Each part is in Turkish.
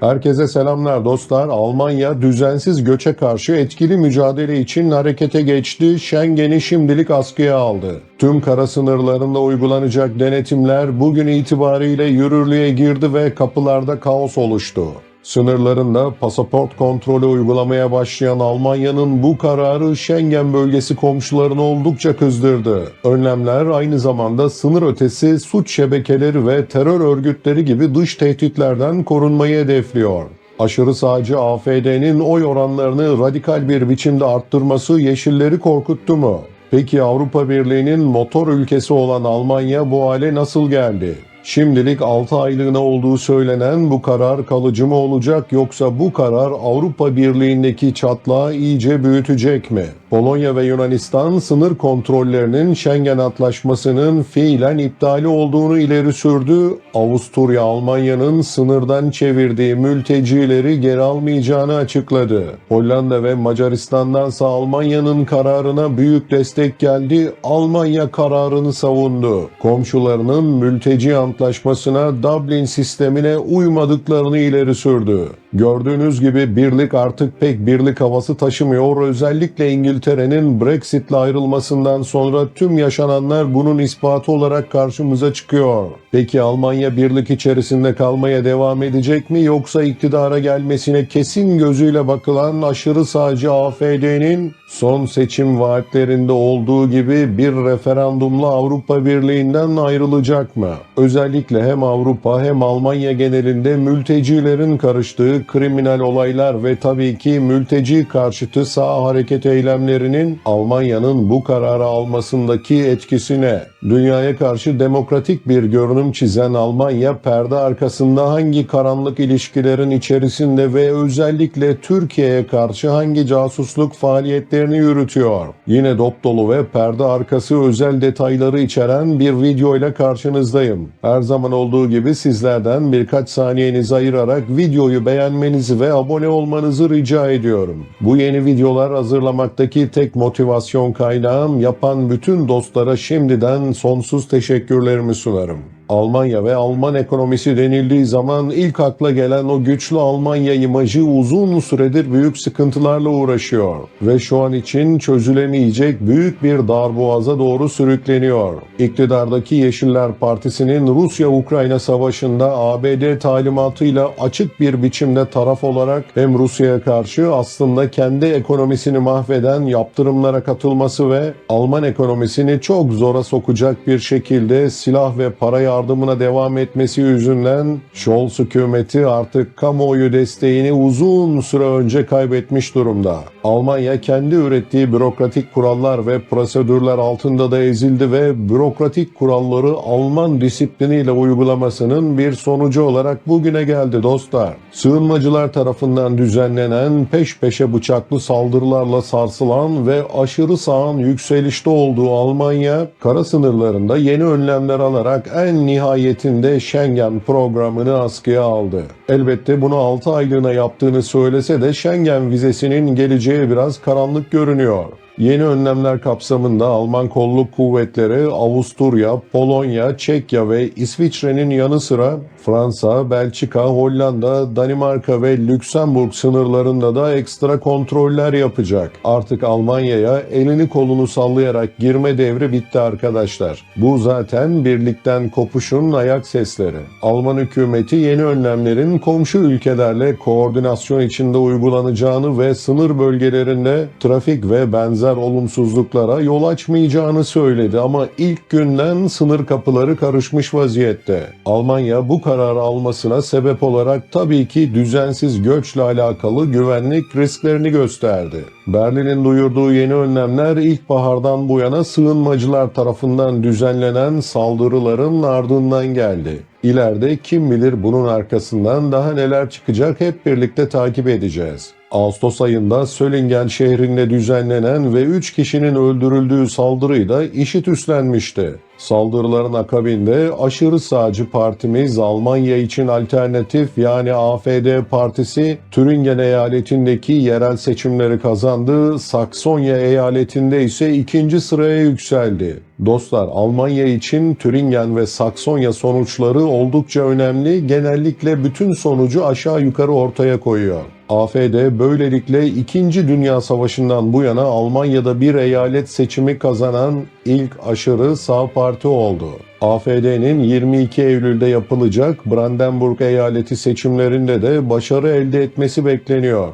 Herkese selamlar dostlar. Almanya düzensiz göçe karşı etkili mücadele için harekete geçti. Schengen'i şimdilik askıya aldı. Tüm kara sınırlarında uygulanacak denetimler bugün itibariyle yürürlüğe girdi ve kapılarda kaos oluştu. Sınırlarında pasaport kontrolü uygulamaya başlayan Almanya'nın bu kararı Schengen bölgesi komşularını oldukça kızdırdı. Önlemler aynı zamanda sınır ötesi suç şebekeleri ve terör örgütleri gibi dış tehditlerden korunmayı hedefliyor. Aşırı sağcı AFD'nin oy oranlarını radikal bir biçimde arttırması yeşilleri korkuttu mu? Peki Avrupa Birliği'nin motor ülkesi olan Almanya bu hale nasıl geldi? Şimdilik 6 aylığına olduğu söylenen bu karar kalıcı mı olacak yoksa bu karar Avrupa Birliği'ndeki çatlağı iyice büyütecek mi? Polonya ve Yunanistan sınır kontrollerinin Schengen Antlaşması'nın fiilen iptali olduğunu ileri sürdü. Avusturya Almanya'nın sınırdan çevirdiği mültecileri geri almayacağını açıkladı. Hollanda ve Macaristan'dansa Almanya'nın kararına büyük destek geldi. Almanya kararını savundu. Komşularının mülteci antlaşmasına Dublin sistemine uymadıklarını ileri sürdü. Gördüğünüz gibi birlik artık pek birlik havası taşımıyor. Özellikle İngiltere'nin Brexit'le ayrılmasından sonra tüm yaşananlar bunun ispatı olarak karşımıza çıkıyor. Peki Almanya birlik içerisinde kalmaya devam edecek mi yoksa iktidara gelmesine kesin gözüyle bakılan aşırı sağcı AFD'nin son seçim vaatlerinde olduğu gibi bir referandumla Avrupa Birliği'nden ayrılacak mı? Özellikle hem Avrupa hem Almanya genelinde mültecilerin karıştığı kriminal olaylar ve tabii ki mülteci karşıtı sağ hareket eylemlerinin Almanya'nın bu kararı almasındaki etkisine, dünyaya karşı demokratik bir görünüm çizen Almanya perde arkasında hangi karanlık ilişkilerin içerisinde ve özellikle Türkiye'ye karşı hangi casusluk faaliyetlerini yürütüyor? Yine dop dolu ve perde arkası özel detayları içeren bir video ile karşınızdayım. Her zaman olduğu gibi sizlerden birkaç saniyenizi ayırarak videoyu beğenmenizi ve abone olmanızı rica ediyorum. Bu yeni videolar hazırlamaktaki tek motivasyon kaynağım yapan bütün dostlara şimdiden sonsuz teşekkürlerimi sunarım. Almanya ve Alman ekonomisi denildiği zaman ilk akla gelen o güçlü Almanya imajı uzun süredir büyük sıkıntılarla uğraşıyor ve şu an için çözülemeyecek büyük bir darboğaza doğru sürükleniyor. İktidardaki Yeşiller Partisi'nin Rusya-Ukrayna savaşında ABD talimatıyla açık bir biçimde taraf olarak hem Rusya'ya karşı aslında kendi ekonomisini mahveden yaptırımlara katılması ve Alman ekonomisini çok zora sokacak bir şekilde silah ve para yardımına devam etmesi yüzünden Scholz hükümeti artık kamuoyu desteğini uzun süre önce kaybetmiş durumda. Almanya kendi ürettiği bürokratik kurallar ve prosedürler altında da ezildi ve bürokratik kuralları Alman disipliniyle uygulamasının bir sonucu olarak bugüne geldi dostlar. Sığınmacılar tarafından düzenlenen peş peşe bıçaklı saldırılarla sarsılan ve aşırı sağın yükselişte olduğu Almanya, kara sınırlarında yeni önlemler alarak en nihayetinde Schengen programını askıya aldı. Elbette bunu 6 aylığına yaptığını söylese de Schengen vizesinin geleceği biraz karanlık görünüyor. Yeni önlemler kapsamında Alman kolluk kuvvetleri Avusturya, Polonya, Çekya ve İsviçre'nin yanı sıra Fransa, Belçika, Hollanda, Danimarka ve Lüksemburg sınırlarında da ekstra kontroller yapacak. Artık Almanya'ya elini kolunu sallayarak girme devri bitti arkadaşlar. Bu zaten birlikten kopuşun ayak sesleri. Alman hükümeti yeni önlemlerin komşu ülkelerle koordinasyon içinde uygulanacağını ve sınır bölgelerinde trafik ve benzer olumsuzluklara yol açmayacağını söyledi ama ilk günden sınır kapıları karışmış vaziyette. Almanya bu kararı almasına sebep olarak tabii ki düzensiz göçle alakalı güvenlik risklerini gösterdi. Berlin'in duyurduğu yeni önlemler ilkbahardan bu yana sığınmacılar tarafından düzenlenen saldırıların ardından geldi. İleride kim bilir bunun arkasından daha neler çıkacak hep birlikte takip edeceğiz. Ağustos ayında Sölingen şehrinde düzenlenen ve 3 kişinin öldürüldüğü saldırıyı da IŞİD üstlenmişti. Saldırıların akabinde aşırı sağcı partimiz Almanya için alternatif yani AFD partisi Türingen eyaletindeki yerel seçimleri kazandı. Saksonya eyaletinde ise ikinci sıraya yükseldi. Dostlar Almanya için Türingen ve Saksonya sonuçları oldukça önemli. Genellikle bütün sonucu aşağı yukarı ortaya koyuyor. AFD böylelikle 2. Dünya Savaşı'ndan bu yana Almanya'da bir eyalet seçimi kazanan ilk aşırı sağ parti oldu. AFD'nin 22 Eylül'de yapılacak Brandenburg eyaleti seçimlerinde de başarı elde etmesi bekleniyor.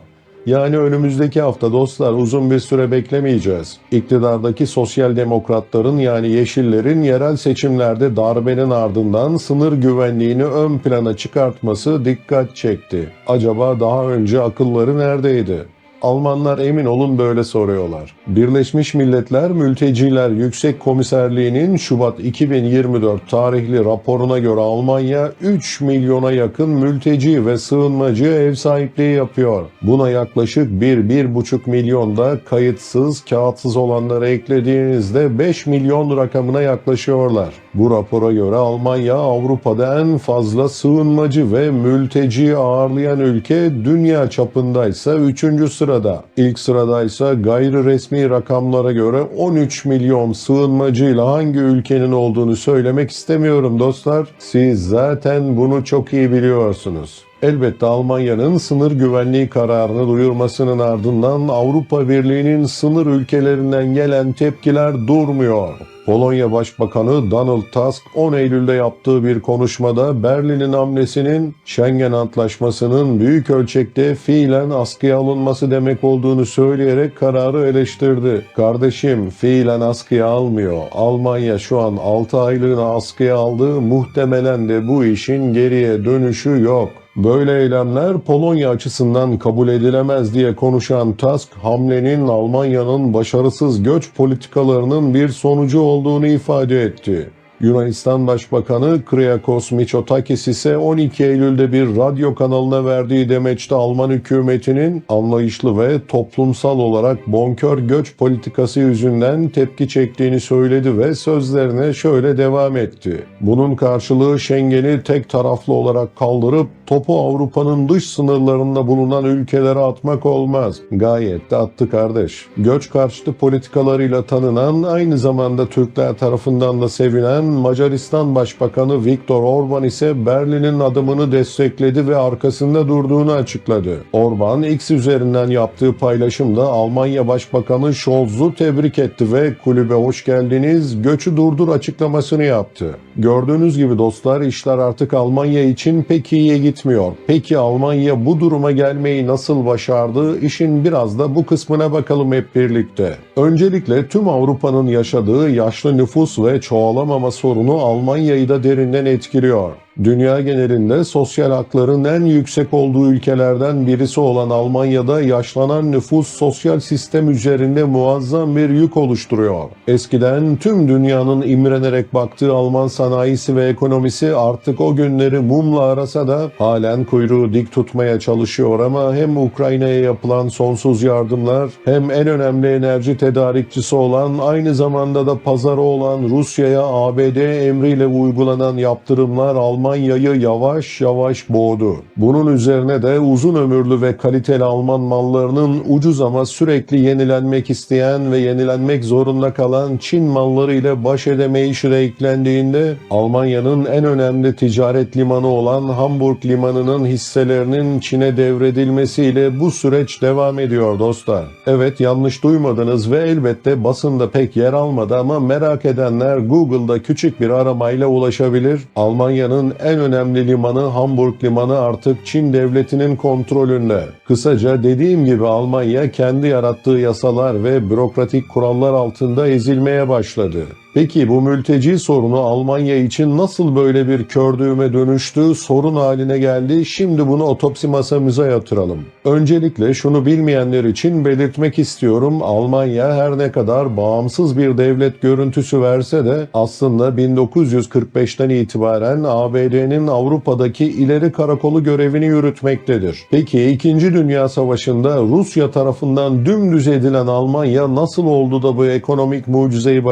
Yani önümüzdeki hafta dostlar uzun bir süre beklemeyeceğiz. İktidardaki sosyal demokratların yani yeşillerin yerel seçimlerde darbenin ardından sınır güvenliğini ön plana çıkartması dikkat çekti. Acaba daha önce akılları neredeydi? Almanlar emin olun böyle soruyorlar. Birleşmiş Milletler Mülteciler Yüksek Komiserliği'nin Şubat 2024 tarihli raporuna göre Almanya 3 milyona yakın mülteci ve sığınmacı ev sahipliği yapıyor. Buna yaklaşık 1-1,5 milyon da kayıtsız, kağıtsız olanları eklediğinizde 5 milyon rakamına yaklaşıyorlar. Bu rapora göre Almanya Avrupa'da en fazla sığınmacı ve mülteci ağırlayan ülke dünya çapındaysa 3. sırada. İlk sırada ise gayri resmi rakamlara göre 13 milyon sığınmacıyla hangi ülkenin olduğunu söylemek istemiyorum dostlar. Siz zaten bunu çok iyi biliyorsunuz. Elbette Almanya'nın sınır güvenliği kararını duyurmasının ardından Avrupa Birliği'nin sınır ülkelerinden gelen tepkiler durmuyor. Polonya Başbakanı Donald Tusk 10 Eylül'de yaptığı bir konuşmada Berlin'in hamlesinin Schengen Antlaşması'nın büyük ölçekte fiilen askıya alınması demek olduğunu söyleyerek kararı eleştirdi. Kardeşim fiilen askıya almıyor. Almanya şu an 6 aylığına askıya aldı. Muhtemelen de bu işin geriye dönüşü yok. Böyle eylemler Polonya açısından kabul edilemez diye konuşan Tusk, hamlenin Almanya'nın başarısız göç politikalarının bir sonucu olduğunu ifade etti. Yunanistan Başbakanı Kyriakos Mitsotakis ise 12 Eylül'de bir radyo kanalına verdiği demeçte Alman hükümetinin anlayışlı ve toplumsal olarak bonkör göç politikası yüzünden tepki çektiğini söyledi ve sözlerine şöyle devam etti. Bunun karşılığı Schengen'i tek taraflı olarak kaldırıp topu Avrupa'nın dış sınırlarında bulunan ülkelere atmak olmaz. Gayet de attı kardeş. Göç karşıtı politikalarıyla tanınan, aynı zamanda Türkler tarafından da sevinen Macaristan Başbakanı Viktor Orban ise Berlin'in adımını destekledi ve arkasında durduğunu açıkladı. Orban X üzerinden yaptığı paylaşımda Almanya Başbakanı Scholz'u tebrik etti ve kulübe hoş geldiniz, göçü durdur açıklamasını yaptı. Gördüğünüz gibi dostlar işler artık Almanya için pek iyiye gitmiyor. Peki Almanya bu duruma gelmeyi nasıl başardı? İşin biraz da bu kısmına bakalım hep birlikte. Öncelikle tüm Avrupa'nın yaşadığı yaşlı nüfus ve çoğalamama sorunu Almanya'yı da derinden etkiliyor. Dünya genelinde sosyal hakların en yüksek olduğu ülkelerden birisi olan Almanya'da yaşlanan nüfus sosyal sistem üzerinde muazzam bir yük oluşturuyor. Eskiden tüm dünyanın imrenerek baktığı Alman sanayisi ve ekonomisi artık o günleri mumla arasa da halen kuyruğu dik tutmaya çalışıyor ama hem Ukrayna'ya yapılan sonsuz yardımlar hem en önemli enerji tedarikçisi olan aynı zamanda da pazarı olan Rusya'ya ABD emriyle uygulanan yaptırımlar Almanya'yı yavaş yavaş boğdu. Bunun üzerine de uzun ömürlü ve kaliteli Alman mallarının ucuz ama sürekli yenilenmek isteyen ve yenilenmek zorunda kalan Çin malları ile baş edemeyişi de eklendiğinde Almanya'nın en önemli ticaret limanı olan Hamburg limanının hisselerinin Çin'e devredilmesiyle bu süreç devam ediyor dostlar. Evet yanlış duymadınız ve elbette basında pek yer almadı ama merak edenler Google'da küçük bir aramayla ulaşabilir. Almanya'nın en önemli limanı Hamburg limanı artık Çin devletinin kontrolünde. Kısaca dediğim gibi Almanya kendi yarattığı yasalar ve bürokratik kurallar altında ezilmeye başladı. Peki bu mülteci sorunu Almanya için nasıl böyle bir kör düğme dönüştü, sorun haline geldi? Şimdi bunu otopsi masamıza yatıralım. Öncelikle şunu bilmeyenler için belirtmek istiyorum. Almanya her ne kadar bağımsız bir devlet görüntüsü verse de aslında 1945'ten itibaren ABD'nin Avrupa'daki ileri karakolu görevini yürütmektedir. Peki 2. Dünya Savaşı'nda Rusya tarafından dümdüz edilen Almanya nasıl oldu da bu ekonomik mucizeyi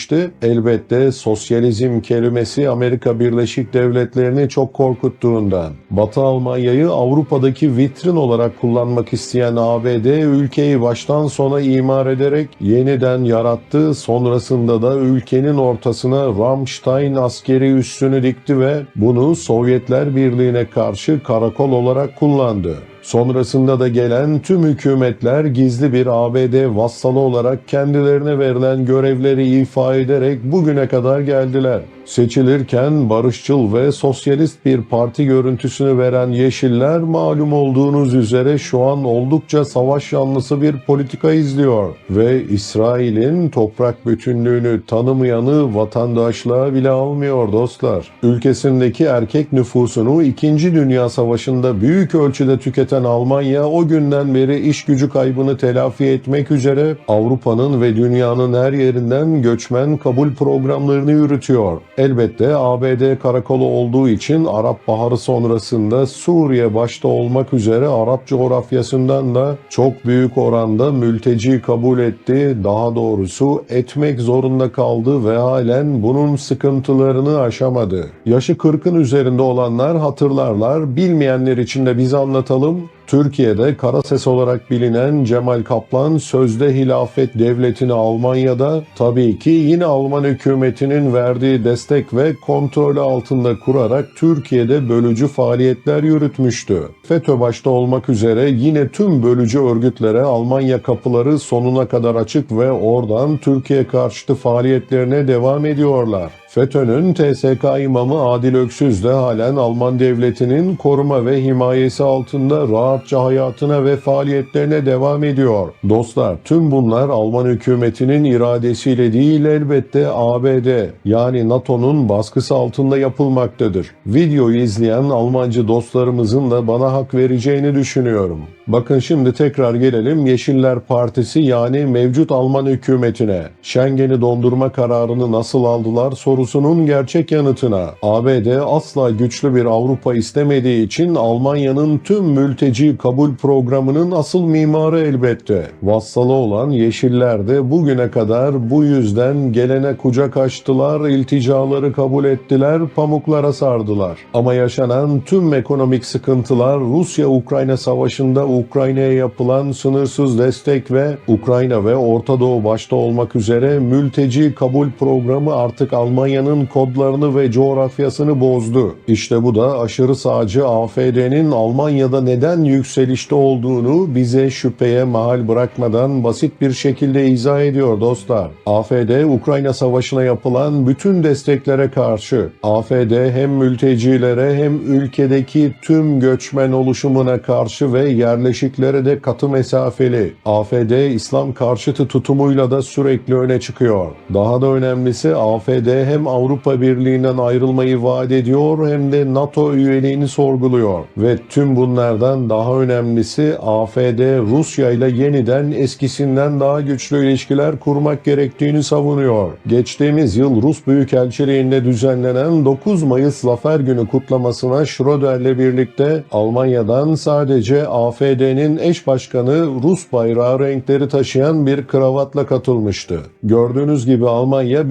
başarabilmişti? Elbette sosyalizm kelimesi Amerika Birleşik Devletleri'ni çok korkuttuğundan. Batı Almanya'yı Avrupa'daki vitrin olarak kullanmak isteyen ABD ülkeyi baştan sona imar ederek yeniden yarattı. Sonrasında da ülkenin ortasına Ramstein askeri üssünü dikti ve bunu Sovyetler Birliği'ne karşı karakol olarak kullandı. Sonrasında da gelen tüm hükümetler gizli bir ABD vassalı olarak kendilerine verilen görevleri ifa ederek bugüne kadar geldiler. Seçilirken barışçıl ve sosyalist bir parti görüntüsünü veren Yeşiller malum olduğunuz üzere şu an oldukça savaş yanlısı bir politika izliyor ve İsrail'in toprak bütünlüğünü tanımayanı vatandaşlığa bile almıyor dostlar. Ülkesindeki erkek nüfusunu 2. Dünya Savaşı'nda büyük ölçüde tüketen Almanya o günden beri iş gücü kaybını telafi etmek üzere Avrupa'nın ve dünyanın her yerinden göçmen kabul programlarını yürütüyor. Elbette ABD karakolu olduğu için Arap Baharı sonrasında Suriye başta olmak üzere Arap coğrafyasından da çok büyük oranda mülteci kabul etti. Daha doğrusu etmek zorunda kaldı ve halen bunun sıkıntılarını aşamadı. Yaşı 40'ın üzerinde olanlar hatırlarlar, bilmeyenler için de biz anlatalım. Türkiye'de kara ses olarak bilinen Cemal Kaplan sözde hilafet devletini Almanya'da tabii ki yine Alman hükümetinin verdiği destek ve kontrolü altında kurarak Türkiye'de bölücü faaliyetler yürütmüştü. FETÖ başta olmak üzere yine tüm bölücü örgütlere Almanya kapıları sonuna kadar açık ve oradan Türkiye karşıtı faaliyetlerine devam ediyorlar. FETÖ'nün TSK imamı Adil Öksüz de halen Alman devletinin koruma ve himayesi altında rahatça hayatına ve faaliyetlerine devam ediyor. Dostlar tüm bunlar Alman hükümetinin iradesiyle değil elbette ABD yani NATO'nun baskısı altında yapılmaktadır. Videoyu izleyen Almancı dostlarımızın da bana hak vereceğini düşünüyorum. Bakın şimdi tekrar gelelim Yeşiller Partisi yani mevcut Alman hükümetine. Schengen'i dondurma kararını nasıl aldılar sorusunun gerçek yanıtına. ABD asla güçlü bir Avrupa istemediği için Almanya'nın tüm mülteci kabul programının asıl mimarı elbette. Vassalı olan Yeşiller de bugüne kadar bu yüzden gelene kucak açtılar, ilticaları kabul ettiler, pamuklara sardılar. Ama yaşanan tüm ekonomik sıkıntılar Rusya-Ukrayna savaşında Ukrayna'ya yapılan sınırsız destek ve Ukrayna ve Orta Doğu başta olmak üzere mülteci kabul programı artık Almanya'nın kodlarını ve coğrafyasını bozdu. İşte bu da aşırı sağcı AFD'nin Almanya'da neden yükselişte olduğunu bize şüpheye mahal bırakmadan basit bir şekilde izah ediyor dostlar. AFD Ukrayna Savaşı'na yapılan bütün desteklere karşı AFD hem mültecilere hem ülkedeki tüm göçmen oluşumuna karşı ve yerleşiklere de katı mesafeli. AFD İslam karşıtı tutumuyla da sürekli öne çıkıyor. Daha da önemlisi AFD hem Avrupa Birliği'nden ayrılmayı vaat ediyor hem de NATO üyeliğini sorguluyor. Ve tüm bunlardan daha önemlisi AFD Rusya ile yeniden eskisinden daha güçlü ilişkiler kurmak gerektiğini savunuyor. Geçtiğimiz yıl Rus Büyükelçiliğinde düzenlenen 9 Mayıs Zafer Günü kutlamasına Schröder'le birlikte Almanya'dan sadece AFD'nin eş başkanı Rus bayrağı renkleri taşıyan bir kravatla katılmıştı. Gördüğünüz gibi Almanya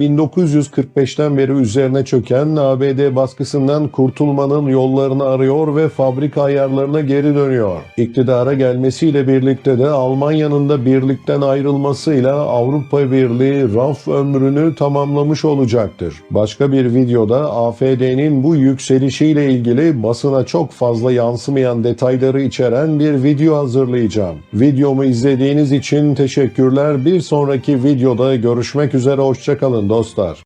1945'ten beri üzerine çöken ABD baskısından kurtulmanın yollarını arıyor ve fabrika ayarlarına geri dönüyor. İktidara gelmesiyle birlikte de Almanya'nın da birlikten ayrılmasıyla Avrupa Birliği raf ömrünü tamamlamış olacaktır. Başka bir videoda AFD'nin bu yükselişiyle ilgili basına çok fazla yansımayan detayları içeren bir video hazırlayacağım. Videomu izlediğiniz için teşekkürler. Bir sonraki videoda görüşmek üzere hoşçakalın dostlar.